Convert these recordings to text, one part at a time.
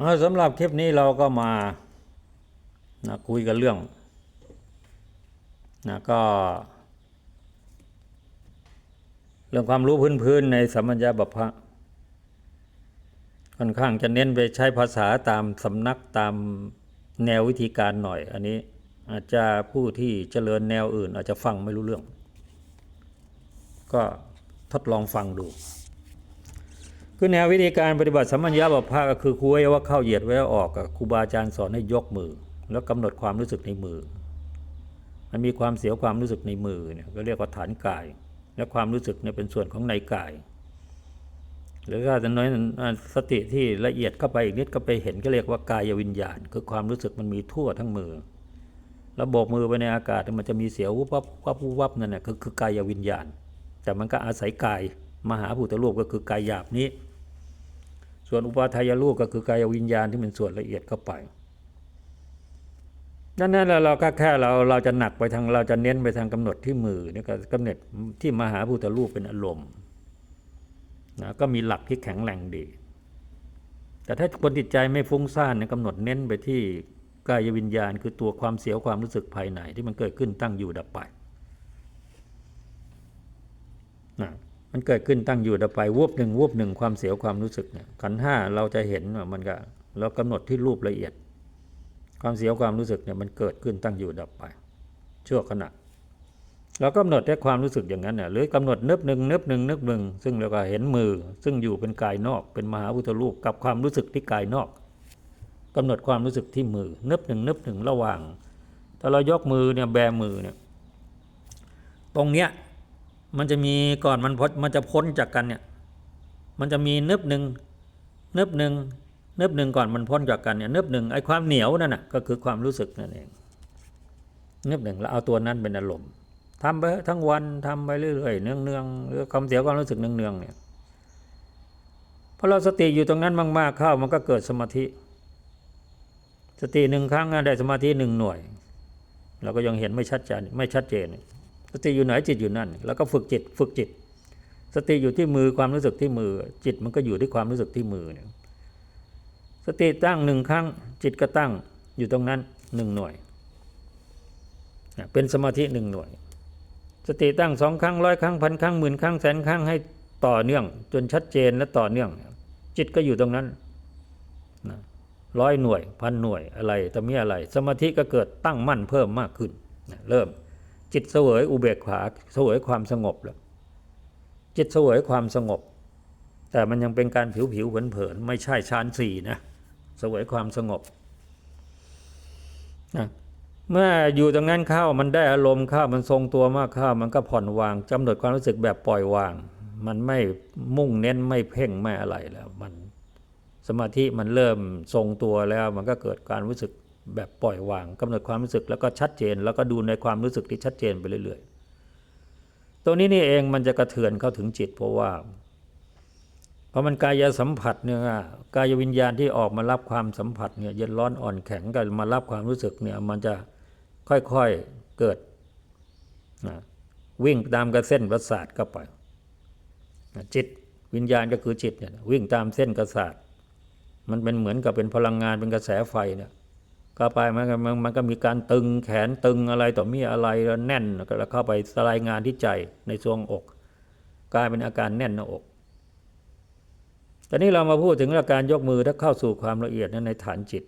เอาสำหรับคลิปนี้เราก็มานะคุยกันเรื่องนะก็ เรื่องความรู้พื้นๆในสัมมัญญาบัพพะค่อนข้างจะเน้นไปใช้ภาษาตามสำนักตามแนววิธีการหน่อย อันนี้อาจจะผู้ที่เจริญแนวอื่น อาจจะฟังไม่รู้เรื่อง ก็ทดลองฟังดู คือแนววิธีการปฏิบัติสัมมัญญาบัพพะก็คือครูไว้ว่าเข้าเหยียดไว้ออกครูบาอาจารย์สอนให้ยกมือ แล้วกำหนดความรู้สึกในมือ มันมีความเสียวความรู้สึกในมือเนี่ยก็เรียกว่าฐานกาย และความรู้สึกเนี่ยเป็นส่วนของในกาย หรือถ้าจะน้อยสติที่ละเอียดเข้าไปอีกนิดก็ไปเห็นก็เรียกว่ากายวิญญาณ คือความรู้สึกมันมีทั่วทั้งมือ แล้วโบกมือไปในอากาศมันจะมีเสียววุบวับวับวุบวับนั่นแหละคือคือกายวิญญาณ แต่มันก็อาศัยกายมหาภูตรูปก็คือกายหยาบนี้ ส่วนอุปาทายรูปก็คือกายวิญญาณที่เป็นส่วนละเอียดเข้าไปนั่นนั่นเราก็แค่เราเราจะหนักไปทางเราจะเน้นไปทางกำหนดที่มือนี่ก็กำหนดที่มหาภูตรูปเป็นอารมณ์นะก็มีหลักที่แข็งแรงดี แต่ถ้าคนจิตใจไม่ฟุ้งซ่านเนี่ยกำหนดเน้นไปที่กายวิญญาณ คือตัวความเสียวความรู้สึกภายในที่มันเกิดขึ้นตั้งอยู่ดับไปนะ มันเกิดขึ้นตั้งอยู่ดับไปวูบหนึ่งวูบหนึ่งความเสียวความรู้สึกเนี่ยขันห้าเราจะเห็นว่ามันก็เรากำหนดที่รูปละเอียด ความเสียวความรู้สึกเนี่ยมันเกิดขึ้นตั้งอยู่ดับไป ชั่วขณะ เรากำหนดแค่ความรู้สึกอย่างนั้นเนี่ยหรือกำหนดนึบหนึ่งนึบหนึ่งนึบหนึ่งซึ่งเราก็เห็นมือ ซึ่งอยู่เป็นกายนอกเป็นมหาพุทธรูปกับความรู้สึกที่กายนอกกำหนดความรู้สึกที่มือนึบหนึ่งนึบหนึ่งระหว่างถ้าเรายกมือเนี่ยแบมือเนี่ยตรงเนี้ย มันจะมีก่อนมันพ้นมันจะพ้นจากกันเนี่ย มันจะมีเนึบหนึ่งเนึบหนึ่งเนึบหนึ่งก่อนมันพ้นจากกันเนี่ยเนึบหนึ่งไอ้ความเหนียวนั่นน่ะก็คือความรู้สึกนั่นเองเนึบหนึ่งแล้วเอาตัวนั้นเป็นอารมณ์ทำไปทั้งวันทำไปเรื่อยๆเนืองๆหรือความเสียวความรู้สึกเนืองๆเนี่ยพอเราสติอยู่ตรงนั้นมากๆเข้ามันก็เกิดสมาธิ สติหนึ่งครั้งได้สมาธิหนึ่งหน่วย เราก็ยังเห็นไม่ชัดเจนไม่ชัดเจน สติอยู่ไหนจิตอยู่นั่น แล้วก็ฝึกจิตฝึกจิต สติอยู่ที่มือความรู้สึกที่มือ จิตมันก็อยู่ที่ความรู้สึกที่มือเนี่ยสติตั้งหนึ่งครั้ง จิตก็ตั้งอยู่ตรงนั้นหนึ่งหน่วย เป็นสมาธิหนึ่งหน่วย สติตั้งสองครั้งร้อยครั้งพันครั้งหมื่นครั้งแสนครั้งให้ต่อเนื่อง จนชัดเจนและต่อเนื่อง จิตก็อยู่ตรงนั้นร้อยหน่วยพันหน่วยอะไรแต่มีอะไร สมาธิก็เกิดตั้งมั่นเพิ่มมากขึ้นเริ่ม จิตเสวยอุเบกขาเสวยความสงบแล้วจิตเสวยความสงบ แต่มันยังเป็นการผิวผิวเผินเผินไม่ใช่ฌานสี่นะเสวยความสงบนะเมื่ออยู่ตรงนั้นเข้ามันได้อารมณ์เข้ามันทรงตัวมากเข้ามันก็ผ่อนวางกำหนดความรู้สึกแบบปล่อยวาง มันไม่มุ่งเน้นไม่เพ่งไม่อะไรแล้ว มันสมาธิมันเริ่มทรงตัวแล้ว มันก็เกิดการรู้สึก แบบปล่อยวางกำหนดความรู้สึกแล้วก็ชัดเจน แล้วก็ดูในความรู้สึกที่ชัดเจนไปเรื่อยๆตัวนี้นี่เองมันจะกระเทือนเข้าถึงจิต เพราะว่าเพราะมันกายสัมผัสเนี่ยกายวิญญาณที่ออกมารับความสัมผัสเนี่ยเย็นร้อนอ่อนแข็งกันมารับความรู้สึกเนี่ยมันจะค่อยๆเกิดนะวิ่งตามกระเส้นประสาทเข้าไปจิตวิญญาณก็คือจิตเนี่ยวิ่งตามเส้นประสาทมันเป็นเหมือนกับเป็นพลังงานเป็นกระแสไฟเนี่ย เข้าไปมันมันมันก็มีการตึงแขนตึงอะไรต่อมีอะไรแล้วแน่นแล้วเข้าไปสลายงานที่ใจในทรวงอก กลายเป็นอาการแน่นหน้าอกตอนนี้เรามาพูดถึงอาการยกมือถ้าเข้าสู่ความละเอียดนั้นในฐานจิต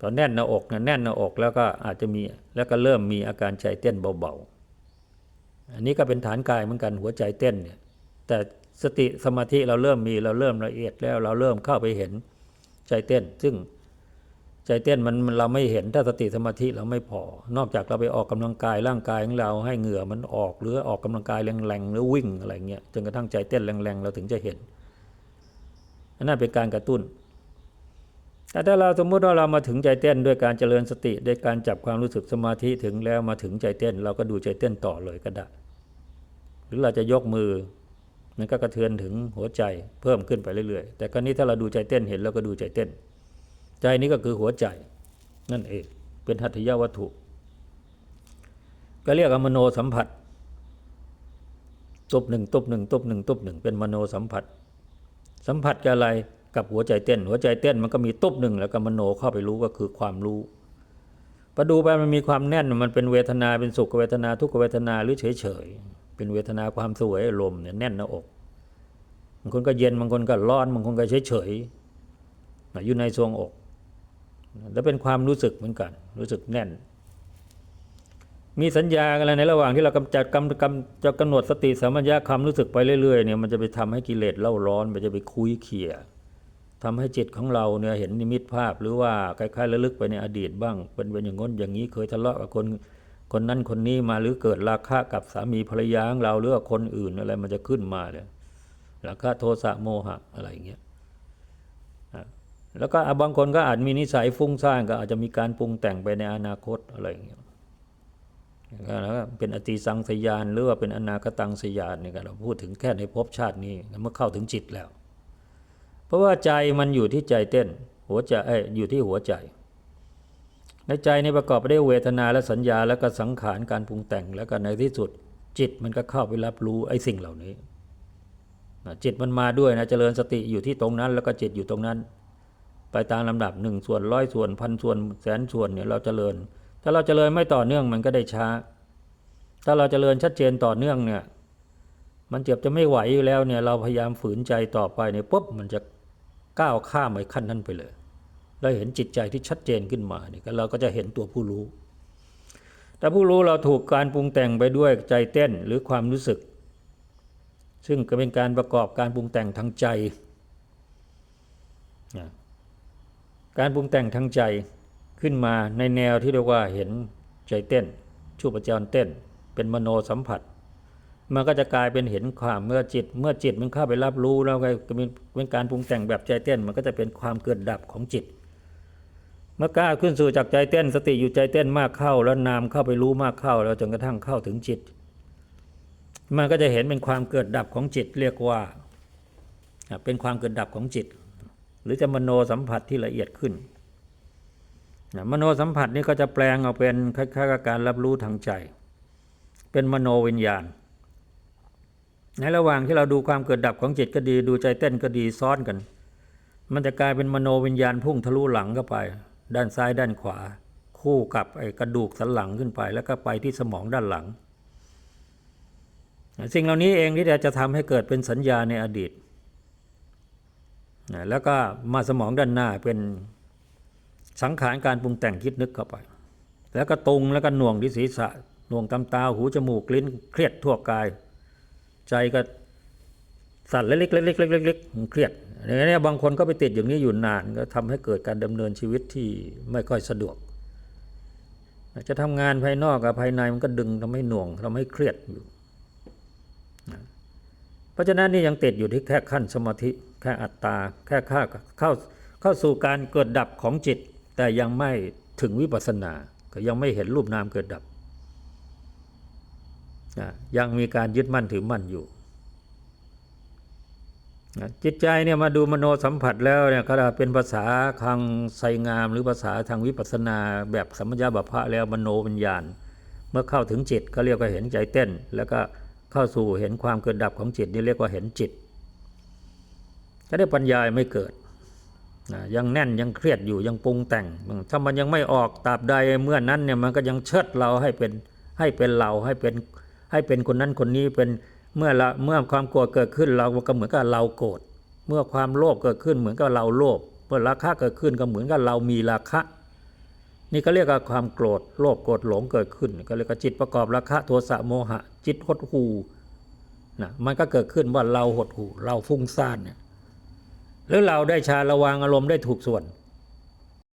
ตอนแน่นหน้าอกนะแน่นหน้าอกแล้วก็อาจจะมีแล้วก็เริ่มมีอาการใจเต้นเบาๆ อันนี้ก็เป็นฐานกายเหมือนกันหัวใจเต้นเนี่ยแต่สติสมาธิเราเริ่มมีเราเริ่มละเอียดแล้วเราเริ่มเข้าไปเห็นใจเต้น ซึ่ง ใจเต้นมันเราไม่เห็นถ้าสติสมาธิเราไม่พอ นอกจากเราไปออกกำลังกายร่างกายของเราให้เหงื่อมันออกหรือออกกำลังกายแรงๆหรือวิ่งอะไรเงี้ยจนกระทั่งใจเต้นแรงๆเราถึงจะเห็นอันนั้นเป็นการกระตุ้น แต่ถ้าเราสมมติว่าเรามาถึงใจเต้นด้วยการเจริญสติด้วยการจับความรู้สึกสมาธิถึงแล้วมาถึงใจเต้น เราก็ดูใจเต้นต่อเลยก็ได้หรือเราจะยกมือมันก็กระเทือนถึงหัวใจเพิ่มขึ้นไปเรื่อยๆ แต่ครั้นี้ถ้าเราดูใจเต้นเห็นเราก็ดูใจเต้น ใจนี้ก็คือหัวใจ นั่นเอง เป็นหัตถยวัตถุ ก็เรียกว่ามโนสัมผัสตุบหนึ่งตุบหนึ่งตุบหนึ่งตุบหนึ่งเป็นมโนสัมผัส สัมผัสกับอะไรกับหัวใจเต้น หัวใจเต้นมันก็มีตุ๊บหนึ่งแล้วก็มโนเข้าไปรู้ก็คือความรู้พอดูไปมันมีความแน่นมันเป็นเวทนาเป็นสุขเวทนาทุกเวทนาหรือเฉยเฉยๆเป็นเวทนาความสวยอารมณ์เนี่ยแน่นหน้าอกบางคนก็เย็นบางคนก็ร้อนบางคนก็เฉยเฉยๆอยู่ในทรวงอก แล้วเป็นความรู้สึกเหมือนกัน รู้สึกแน่น มีสัญญาอะไรในระหว่างที่เรากำจัดกำกำจะกำหนดสติสัมปชัญญะความรู้สึกไปเรื่อยๆเนี่ยมันจะไปทำให้กิเลสเล่าร้อน มันจะไปคุยเขี่ยทำให้จิตของเราเนี่ยเห็นนิมิตภาพ หรือว่าคล้ายๆระลึกไปในอดีตบ้าง เป็นเป็นอย่างง้นอย่างนี้เคยทะเลาะกับคนคนนั้นคนนี้มาหรือเกิดราคะกับสามีภรรยาของเราหรือคนอื่นอะไรมันจะขึ้นมาเลยราคะโทสะโมหะอะไรอย่างเงี้ย แล้วก็บางคนก็อาจมีนิสัยฟุ้งซ่านก็อาจจะมีการปรุงแต่งไปในอนาคตอะไรอย่างเงี้ยแล้วก็เป็นอติสังสยานหรือว่าเป็นอนาคตังสยานนี่ก็เราพูดถึงแค่ในภพชาตินี้เมื่อเข้าถึงจิตแล้ว เพราะว่าใจมันอยู่ที่ใจเต้น หัวใจเอ้ยอยู่ที่หัวใจในใจในประกอบไปด้วยเวทนาและสัญญา แล้วก็สังขารการปรุงแต่งแล้วก็ในที่สุด จิตมันก็เข้าไปรับรู้ไอ้สิ่งเหล่านี้จิตมันมาด้วยนะเจริญสติอยู่ที่ตรงนั้น แล้วก็จิตอยู่ตรงนั้น ไปตามลำดับหนึ่งส่วนร้อยส่วนพันส่วนแสนส่วนเนี่ยเราจเจริญ ถ้าเราจเจริญไม่ต่อเนื่องมันก็ได้ช้า ถ้าเราจเจริญชัดเจนต่อเนื่องเนี่ย มันเจ็บจะไม่ไหวอยู่แล้วเนี่ยเราพยายามฝืนใจต่อไปเนี่ยปุ๊บมันจะก้าวข้ามไปขั้นนั้นไปเลยเราเห็นจิตใจที่ชัดเจนขึ้นมาเนี่ยเราก็จะเห็นตัวผู้รู้แต่ผู้รู้เราถูกการปรุงแต่งไปด้วยใจเต้นหรือความรู้สึก ซึ่งก็เป็นการประกอบการปรุงแต่งทางใจนะ การปรุงแต่งทางใจขึ้นมาในแนวที่เรียกว่าเห็นใจเต้นชูประจรเต้น เป็นมโนสัมผัส มันก็จะกลายเป็นเห็นความเมื่อจิต เมื่อจิตมันเข้าไปรับรู้แล้วก็เป็นการปรุงแต่งแบบใจเต้น มันก็จะเป็นความเกิดดับของจิต เมื่อกล้าขึ้นสู่จากใจเต้น สติอยู่ใจเต้นมากเข้า แล้วนามเข้าไปรู้มากเข้า แล้วจนกระทั่งเข้าถึงจิต มันก็จะเห็นเป็นความเกิดดับของจิต เรียกว่า เป็นความเกิดดับของจิต รือจะมโนสัมผัสที่ละเอียดขึ้นนะมโนสัมผัสนี้ก็จะแปลงออกเป็นคล้ายๆกับการรับรู้ทางใจ เป็นมโนวิญญาณ ในระหว่างที่เราดูความเกิดดับของจิตก็ดี ดูใจเต้นก็ดีซ้อนกัน มันจะกลายเป็นมโนวิญญาณพุ่งทะลุหลังเข้าไป ด้านซ้ายด้านขวา คู่กับไอ้กระดูกสันหลังขึ้นไป แล้วก็ไปที่สมองด้านหลัง สิ่งเหล่านี้เองที่จะทำให้เกิดเป็นสัญญาในอดีต แล้วก็มาสมองด้านหน้าเป็นสังขารการปรุงแต่งคิดนึกเข้าไป แล้วก็ตรงแล้วก็หน่วงที่ศีรษะหน่วงตำตาหูจมูกลิ้นเครียดทั่วกาย ใจก็สั่นเล็กๆเล็กๆเล็กๆเครียดอย่างนี้บางคนก็ไปติดอย่างนี้อยู่นานก็ทำให้เกิดการดำเนินชีวิตที่ไม่ค่อยสะดวก จะทำงานภายนอกกับภายในมันก็ดึงทำให้หน่วงทำให้เครียดอยู่ เพราะฉะนั้นนี่ยังติดอยู่ที่แค่ขั้นสมาธิ แค่อัตตาแค่ข้าเข้าเข้าสู่การเกิดดับของจิต แต่ยังไม่ถึงวิปัสสนาก็ยังไม่เห็นรูปนามเกิดดับ ยังมีการยึดมั่นถือมั่นอยู่ จิตใจเนี่ยมาดูมโนสัมผัสแล้วเนี่ยก็เป็นภาษาทางไสงาม หรือภาษาทางวิปัสสนา แบบสัมมยาบัพพะแล้วมโนวิญญาณ เมื่อเข้าถึงจิตก็เรียกว่าเห็นใจเต้น แล้วก็เข้าสู่เห็นความเกิดดับของจิตนี่เรียกว่าเห็นจิต จะได้ปัญญาไม่เกิดนะยังแน่นยังเครียดอยู่ยังปรุงแต่ง ถ้ามันยังไม่ออกตราบใดเมื่อนั้นเนี่ยมันก็ยังเชิดเราให้เป็นให้เป็นเราให้เป็นให้เป็นคนนั้นคนนี้เป็นเมื่อละเมื่อความโกรธเกิดขึ้นเราก็เหมือนกับเราโกรธเมื่อความโลภเกิดขึ้นเหมือนกับเราโลภเมื่อราคะเกิดขึ้นก็เหมือนกับเรามีราคะ นี่ก็เรียกว่าความโกรธโลภโกรธหลงเกิดขึ้น ก็เรียกว่าจิตประกอบราคะโทสะโมหะ จิตหดหูนะมันก็เกิดขึ้นว่าเราหดหูเราฟุ้งซ่านเนี่ย แล้วเราได้ชาระวางอารมณ์ได้ถูกส่วน